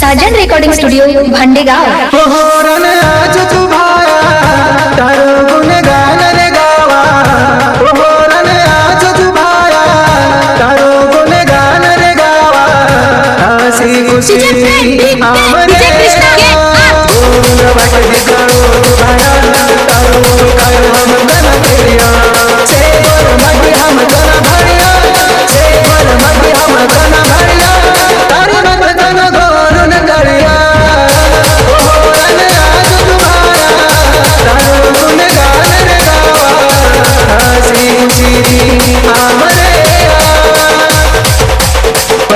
Sajan recording studio Bhandegaon Amre